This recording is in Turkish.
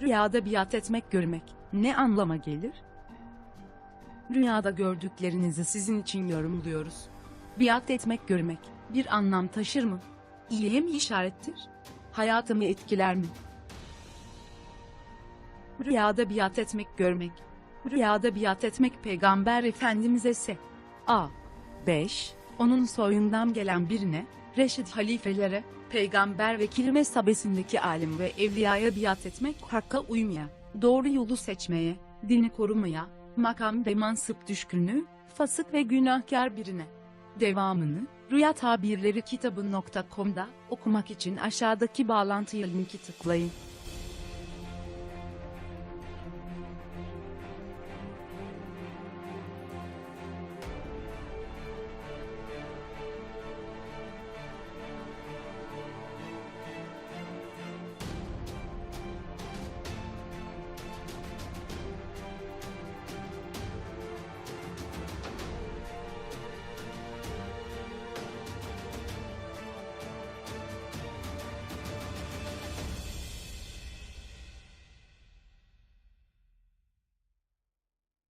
Rüyada biat etmek görmek ne anlama gelir? Rüyada gördüklerinizi sizin için yorumluyoruz. Biat etmek görmek bir anlam taşır mı? İyiye mi işarettir? Hayatımı etkiler mi? Rüyada biat etmek görmek. Rüyada biat etmek peygamber efendimize se. A. 5. Onun soyundan gelen birine, reşit halifelere, peygamber ve kilime sabesindeki alim ve evliyaya biat etmek hakka uymaya, doğru yolu seçmeye, dini korumaya, makam ve mansıp düşkünü, fasık ve günahkar birine. Devamını, Rüya Tabirleri kitabı.com'da okumak için aşağıdaki bağlantıya linki tıklayın.